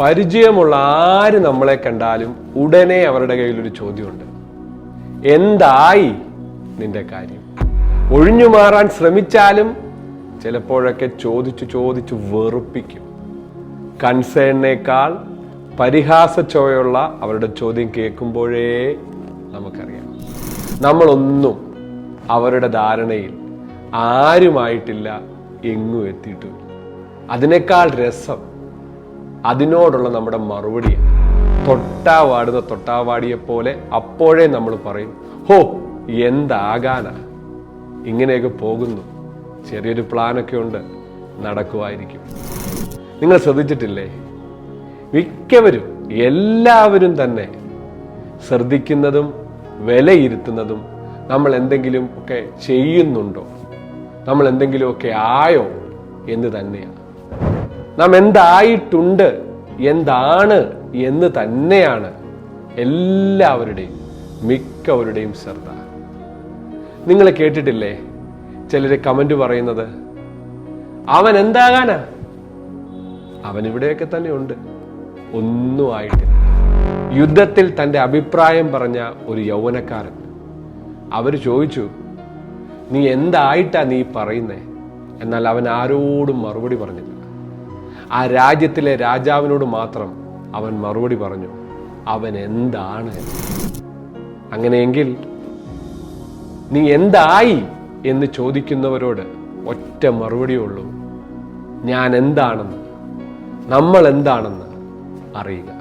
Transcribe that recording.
പരിചയമുള്ള ആര് നമ്മളെ കണ്ടാലും ഉടനെ അവരുടെ കയ്യിൽ ഒരു ചോദ്യമുണ്ട്. എന്തായി നിന്റെ കാര്യം? ഒഴിഞ്ഞു മാറാൻ ശ്രമിച്ചാലും ചിലപ്പോഴൊക്കെ ചോദിച്ചു ചോദിച്ചു വെറുപ്പിക്കും. കൺസേണിനേക്കാൾ പരിഹാസച്ചോയുള്ള അവരുടെ ചോദ്യം കേൾക്കുമ്പോഴേ നമുക്കറിയാം. നമ്മളൊന്നും അവരുടെ ധാരണയിൽ ആരുമായിട്ടില്ല എങ്ങും എത്തിയിട്ടുമില്ല അതിനേക്കാൾ രസം അതിനോടുള്ള നമ്മുടെ മറുപടിയാണ് തൊട്ടാവാടുന്ന തൊട്ടാവാടിയെ പോലെ അപ്പോഴേ നമ്മൾ പറയും ഹോ എന്താകാനാ? ഇങ്ങനെയൊക്കെ പോകുന്നു. ചെറിയൊരു പ്ലാനൊക്കെ ഉണ്ട്. നടക്കുമായിരിക്കും നിങ്ങൾ ശ്രദ്ധിച്ചിട്ടില്ലേ? മിക്കവരും എല്ലാവരും തന്നെ ശ്രദ്ധിക്കുന്നതും വിലയിരുത്തുന്നതും നമ്മൾ എന്തെങ്കിലും ഒക്കെ ചെയ്യുന്നുണ്ടോ? നമ്മൾ എന്തെങ്കിലുമൊക്കെ ആയോ എന്ന് തന്നെയാണ് നാം എന്തായിട്ടുണ്ട് എന്താണ്? എന്ന് തന്നെയാണ് എല്ലാവരുടെയും മിക്കവരുടെയും ശ്രദ്ധ. നിങ്ങൾ കേട്ടിട്ടില്ലേ? ചിലര് കമന്റ് പറയുന്നത് അവൻ എന്താകാനാ? അവൻ ഇവിടെയൊക്കെ തന്നെ ഉണ്ട്. ഒന്നും ആയിട്ടില്ല. യുദ്ധത്തിൽ തന്റെ അഭിപ്രായം പറഞ്ഞ ഒരു യൗവനക്കാരൻ. അവർ ചോദിച്ചു നീ എന്തായിട്ടാ നീ പറയുന്നേ? എന്നാൽ അവൻ ആരോടും മറുപടി പറഞ്ഞില്ല. ആ രാജ്യത്തിലെ രാജാവിനോട് മാത്രം അവൻ മറുപടി പറഞ്ഞു അവൻ എന്താണ്? അങ്ങനെയെങ്കിൽ നീ എന്തായി എന്ന് ചോദിക്കുന്നവരോട് ഒറ്റ മറുപടിയേ ഉള്ളൂ. ഞാൻ എന്താണെന്ന്? നമ്മൾ എന്താണെന്ന് അറിയുക.